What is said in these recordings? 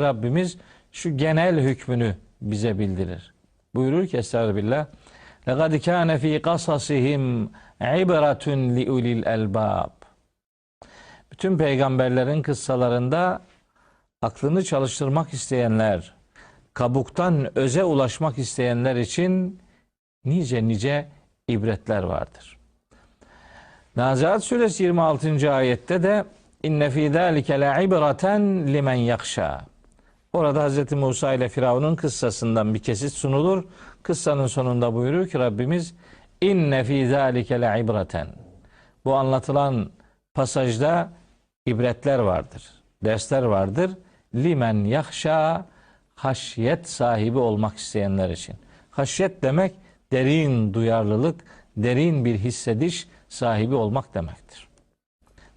Rabbimiz şu genel hükmünü bize bildirir. Buyurur ki Estağfirullah. لَقَدْ كَانَ ف۪ي قَصَصِهِمْ عِبْرَةٌ لِعُلِي الْاَلْبَابِ Bütün peygamberlerin kıssalarında aklını çalıştırmak isteyenler, kabuktan öze ulaşmak isteyenler için nice nice ibretler vardır. Nazihat suresi 26. ayette de inne fî zâlike le ibreten limen yakşâ. Orada Hz. Musa ile Firavun'un kıssasından bir kesit sunulur. Kıssanın sonunda buyurur ki Rabbimiz inne fî zâlike le. Bu anlatılan pasajda ibretler vardır. Dersler vardır. Limen yakşa haşyet sahibi olmak isteyenler için. Haşyet demek derin duyarlılık, derin bir hissediş sahibi olmak demektir.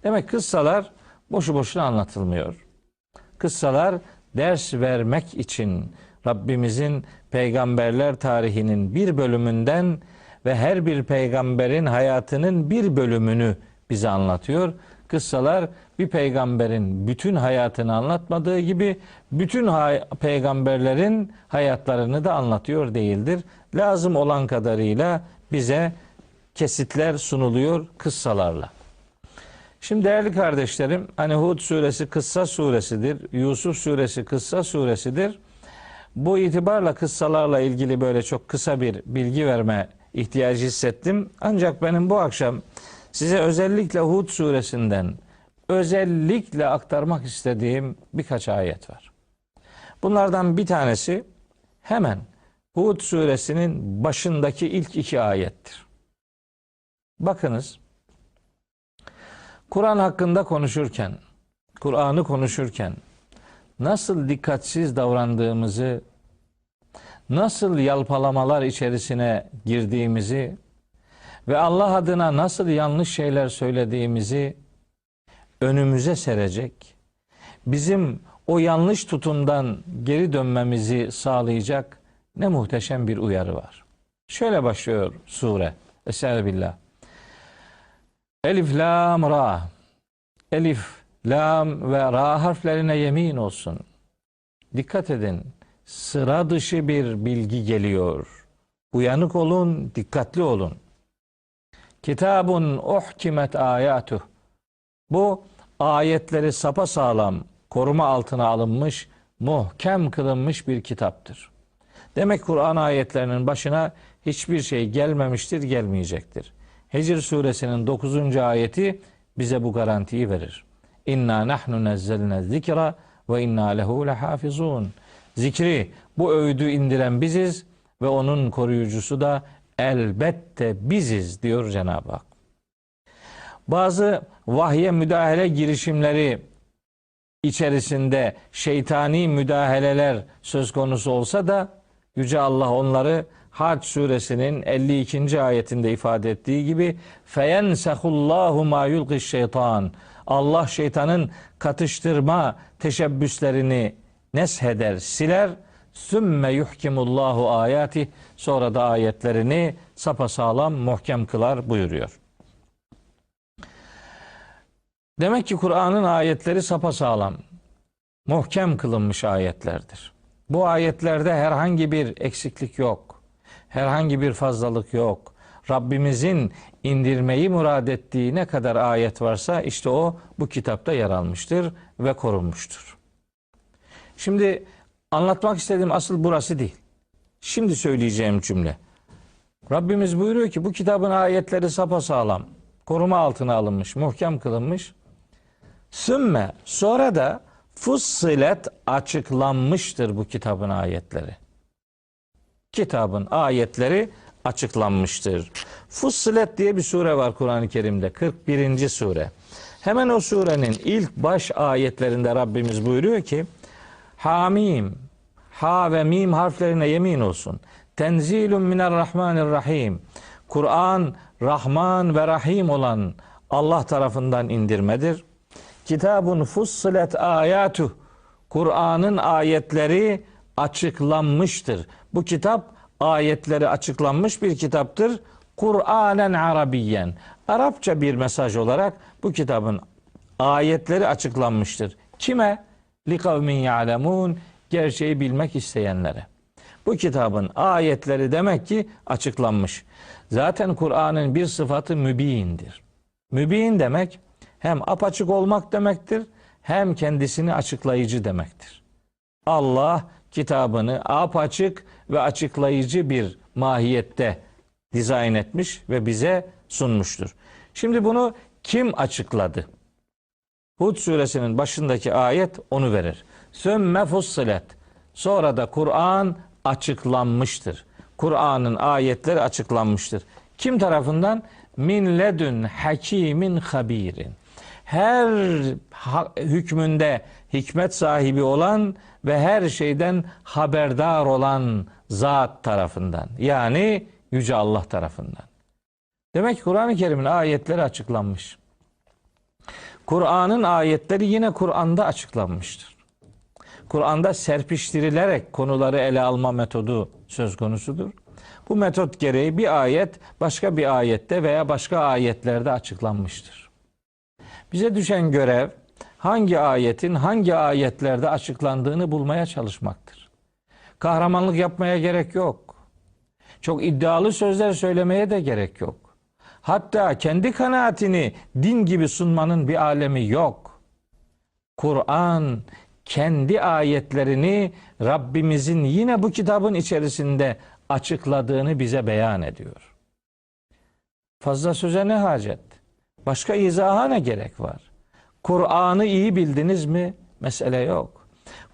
Demek kıssalar boşu boşuna anlatılmıyor. Kıssalar ders vermek için Rabbimizin peygamberler tarihinin bir bölümünden ve her bir peygamberin hayatının bir bölümünü bize anlatıyor. Kıssalar bir peygamberin bütün hayatını anlatmadığı gibi bütün hay- peygamberlerin hayatlarını da anlatıyor değildir. Lazım olan kadarıyla bize kesitler sunuluyor kıssalarla. Şimdi değerli kardeşlerim, hani Hud suresi kıssa suresidir, Yusuf suresi kıssa suresidir. Bu itibarla kıssalarla ilgili böyle çok kısa bir bilgi verme ihtiyacı hissettim. Ancak benim bu akşam size özellikle Hud suresinden özellikle aktarmak istediğim birkaç ayet var. Bunlardan bir tanesi hemen Hud suresinin başındaki ilk iki ayettir. Bakınız Kur'an hakkında konuşurken, Kur'an'ı konuşurken nasıl dikkatsiz davrandığımızı, nasıl yalpalamalar içerisine girdiğimizi ve Allah adına nasıl yanlış şeyler söylediğimizi önümüze serecek, bizim o yanlış tutumdan geri dönmemizi sağlayacak ne muhteşem bir uyarı var. Şöyle başlıyor sure. Estağfirullah. Elif, lam, ra. Elif, lam ve ra harflerine yemin olsun. Dikkat edin. Sıra dışı bir bilgi geliyor. Uyanık olun, dikkatli olun. Kitabun uhkimet ayatuh. Bu ayetleri sapa sağlam koruma altına alınmış, muhkem kılınmış bir kitaptır. Demek Kur'an ayetlerinin başına hiçbir şey gelmemiştir, gelmeyecektir. Hicr suresinin 9. ayeti bize bu garantiyi verir. İnna nahnu nezzelne zikra ve inna lehu lehafizun. Zikri, bu öğüdü indiren biziz ve onun koruyucusu da elbette biziz diyor Cenab-ı Hak. Bazı vahye müdahale girişimleri içerisinde şeytani müdahaleler söz konusu olsa da Yüce Allah onları Hac suresinin 52. ayetinde ifade ettiği gibi feyensehullahu ma yulqiş şeytan. Allah şeytanın katıştırma teşebbüslerini nesheder, siler. Sümme yuhkimullahu ayati sonra da ayetlerini sapasağlam muhkem kılar buyuruyor. Demek ki Kur'an'ın ayetleri sapasağlam, muhkem kılınmış ayetlerdir. Bu ayetlerde herhangi bir eksiklik yok. Herhangi bir fazlalık yok. Rabbimizin indirmeyi murad ettiği ne kadar ayet varsa işte o bu kitapta yer almıştır ve korunmuştur. Şimdi anlatmak istediğim asıl burası değil. Şimdi söyleyeceğim cümle. Rabbimiz buyuruyor ki bu kitabın ayetleri sapasağlam, koruma altına alınmış, muhkem kılınmış. Sümme sonra da fussilet açıklanmıştır bu kitabın ayetleri. Kitabın ayetleri açıklanmıştır. Fussilet diye bir sure var Kur'an-ı Kerim'de. 41. sure. Hemen o surenin ilk baş ayetlerinde Rabbimiz buyuruyor ki Hamim Ha ve mim harflerine yemin olsun. Tenzilun minerrahmanirrahim. Kur'an Rahman ve Rahim olan Allah tarafından indirmedir. Kitabun fussilet ayatuh. Kur'an'ın ayetleri açıklanmıştır. Bu kitap ayetleri açıklanmış bir kitaptır. Kur'anen Arabiyen. Arapça bir mesaj olarak bu kitabın ayetleri açıklanmıştır. Kime? li kavmin ya'lemun gerçeği bilmek isteyenlere. Bu kitabın ayetleri demek ki açıklanmış. Zaten Kur'an'ın bir sıfatı mübindir. Mübin demek hem apaçık olmak demektir hem kendisini açıklayıcı demektir. Allah kitabını apaçık ve açıklayıcı bir mahiyette dizayn etmiş ve bize sunmuştur. Şimdi bunu kim açıkladı? Hud suresinin başındaki ayet onu verir. Sümme fussilet. Sonra da Kur'an açıklanmıştır. Kur'an'ın ayetleri açıklanmıştır. Kim tarafından? Min ledün hakimin habirin. Her hükmünde hikmet sahibi olan ve her şeyden haberdar olan zat tarafından. Yani Yüce Allah tarafından. Demek ki Kur'an-ı Kerim'in ayetleri açıklanmış. Kur'an'ın ayetleri yine Kur'an'da açıklanmıştır. Kur'an'da serpiştirilerek konuları ele alma metodu söz konusudur. Bu metot gereği bir ayet başka bir ayette veya başka ayetlerde açıklanmıştır. Bize düşen görev hangi ayetin hangi ayetlerde açıklandığını bulmaya çalışmaktır. Kahramanlık yapmaya gerek yok. Çok iddialı sözler söylemeye de gerek yok. Hatta kendi kanaatini din gibi sunmanın bir alemi yok. Kur'an kendi ayetlerini Rabbimizin yine bu kitabın içerisinde açıkladığını bize beyan ediyor. Fazla söze ne hacet? Başka izaha ne gerek var? Kur'an'ı iyi bildiniz mi? Mesele yok.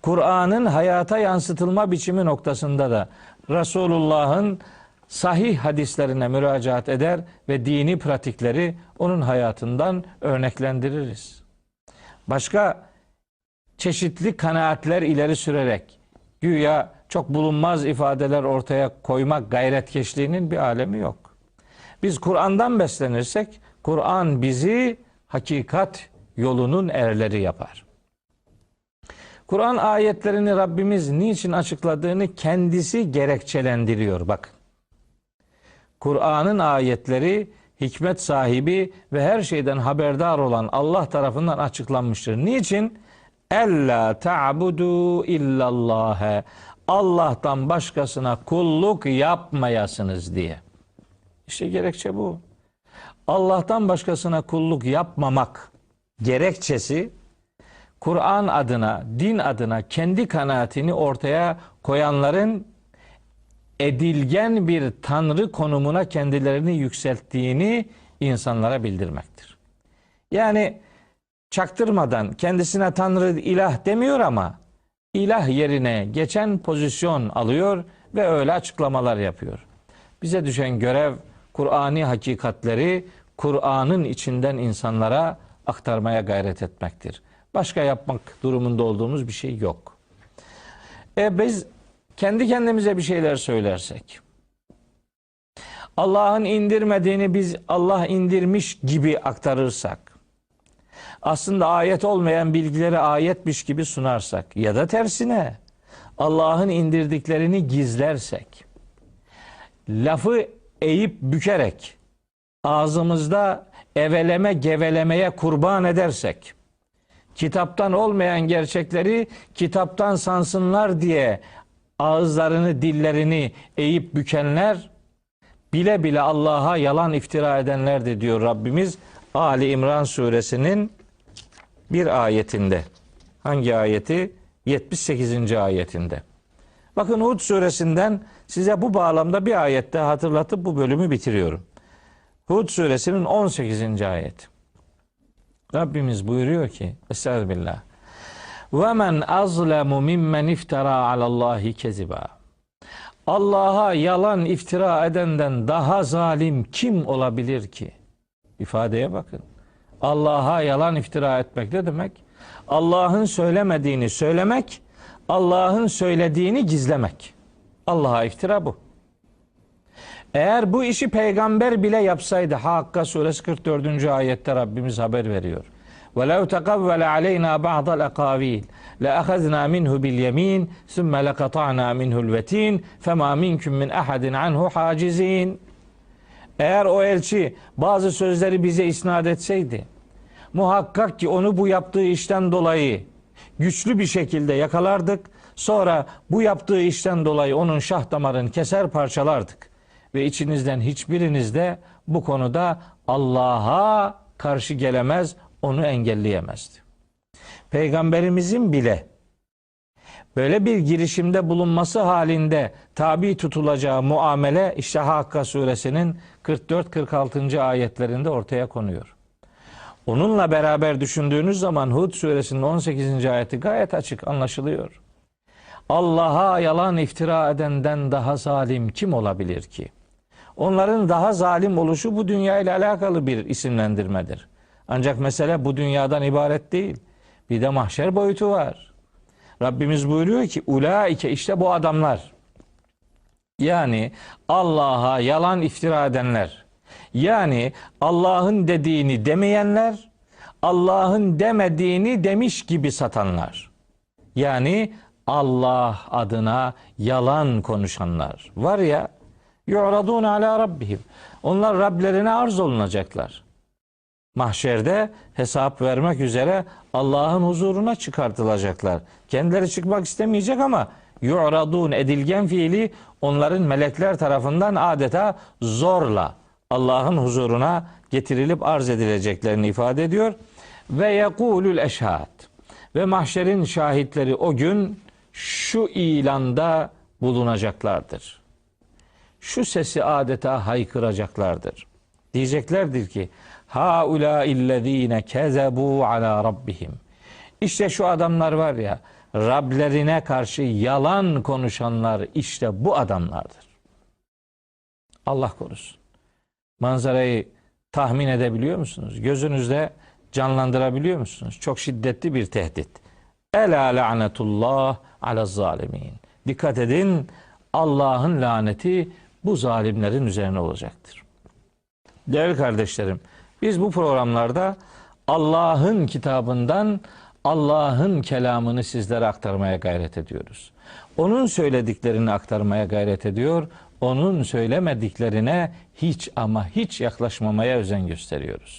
Kur'an'ın hayata yansıtılma biçimi noktasında da Resulullah'ın sahih hadislerine müracaat eder ve dini pratikleri onun hayatından örneklendiririz. Başka çeşitli kanaatler ileri sürerek güya çok bulunmaz ifadeler ortaya koymak gayretkeşliğinin bir alemi yok. Biz Kur'an'dan beslenirsek Kur'an bizi hakikat yolunun erleri yapar. Kur'an ayetlerini Rabbimiz niçin açıkladığını kendisi gerekçelendiriyor. Bakın. Kur'an'ın ayetleri hikmet sahibi ve her şeyden haberdar olan Allah tarafından açıklanmıştır. Niçin? Ella ta'budu illallâhe. Allah'tan başkasına kulluk yapmayasınız diye. İşte gerekçe bu. Allah'tan başkasına kulluk yapmamak gerekçesi Kur'an adına, din adına kendi kanaatini ortaya koyanların edilgen bir tanrı konumuna kendilerini yükselttiğini insanlara bildirmektir. Yani çaktırmadan kendisine tanrı ilah demiyor ama ilah yerine geçen pozisyon alıyor ve öyle açıklamalar yapıyor. Bize düşen görev Kur'ani hakikatleri Kur'an'ın içinden insanlara aktarmaya gayret etmektir. Başka yapmak durumunda olduğumuz bir şey yok. E biz kendi kendimize bir şeyler söylersek, Allah'ın indirmediğini biz Allah indirmiş gibi aktarırsak, aslında ayet olmayan bilgileri ayetmiş gibi sunarsak ya da tersine Allah'ın indirdiklerini gizlersek, lafı eğip bükerek ağzımızda eveleme gevelemeye kurban edersek, kitaptan olmayan gerçekleri kitaptan sansınlar diye ağızlarını, dillerini eğip bükenler bile bile Allah'a yalan iftira edenlerdir diyor Rabbimiz Ali İmran suresinin bir ayetinde. Hangi ayeti? 78. ayetinde. Bakın Hud suresinden size bu bağlamda bir ayette hatırlatıp bu bölümü bitiriyorum. Hud suresinin 18. ayet. Rabbimiz buyuruyor ki Estağfirullah. Ve men azlemu mimmen iftara alallahi keziba. Allah'a yalan iftira edenden daha zalim kim olabilir ki? İfadeye bakın. Allah'a yalan iftira etmek ne demek? Allah'ın söylemediğini söylemek, Allah'ın söylediğini gizlemek. Allah'a iftira bu. Eğer bu işi peygamber bile yapsaydı Hakka suresi 44. ayette Rabbimiz haber veriyor. وَلَوْ تَقَوَّلَ عَلَيْنَا بَعْضَ الْاَقَاوِيلِ لَأَخَذْنَا مِنْهُ بِالْيَم۪ينَ ثُمَّ لَقَطَعْنَا مِنْهُ الْوَت۪ينَ فَمَا مِنْكُمْ مِنْ اَحَدٍ عَنْهُ حَاجِز۪ينَ Eğer o elçi bazı sözleri bize isnat etseydi, muhakkak ki onu bu yaptığı işten dolayı güçlü bir şekilde yakalardık. Sonra bu yaptığı işten dolayı onun şah damarını keser parçalardık. Ve içinizden hiçbiriniz de bu konuda Allah'a karşı gelemez, onu engelleyemezdi. Peygamberimizin bile böyle bir girişimde bulunması halinde tabi tutulacağı muamele işte Hakka suresinin 44-46. ayetlerinde ortaya konuyor. Onunla beraber düşündüğünüz zaman Hud suresinin 18. ayeti gayet açık anlaşılıyor. Allah'a yalan iftira edenden daha zalim kim olabilir ki? Onların daha zalim oluşu bu dünya ile alakalı bir isimlendirmedir. Ancak mesele bu dünyadan ibaret değil. Bir de mahşer boyutu var. Rabbimiz buyuruyor ki ulaike işte bu adamlar. Yani Allah'a yalan iftira edenler. Yani Allah'ın dediğini demeyenler, Allah'ın demediğini demiş gibi satanlar. Yani Allah adına yalan konuşanlar. Var ya yu'radun ala rabbihim. Onlar Rablerine arz olunacaklar. Mahşerde hesap vermek üzere Allah'ın huzuruna çıkartılacaklar. Kendileri çıkmak istemeyecek ama yu'radun edilgen fiili onların melekler tarafından adeta zorla Allah'ın huzuruna getirilip arz edileceklerini ifade ediyor. Ve yekulül eşhad. Ve mahşerin şahitleri o gün şu ilanda bulunacaklardır. Şu sesi adeta haykıracaklardır. Diyeceklerdir ki haula illezine kezebu ala rabbihim. İşte şu adamlar var ya Rablerine karşı yalan konuşanlar işte bu adamlardır. Allah korusun. Manzarayı tahmin edebiliyor musunuz? Gözünüzde canlandırabiliyor musunuz? Çok şiddetli bir tehdit. Ela lanetullah ala zalimin. Dikkat edin Allah'ın laneti bu zalimlerin üzerine olacaktır. Değerli kardeşlerim, biz bu programlarda Allah'ın kitabından Allah'ın kelamını sizlere aktarmaya gayret ediyoruz. Onun söylediklerini aktarmaya gayret ediyor. Onun söylemediklerine hiç ama hiç yaklaşmamaya özen gösteriyoruz.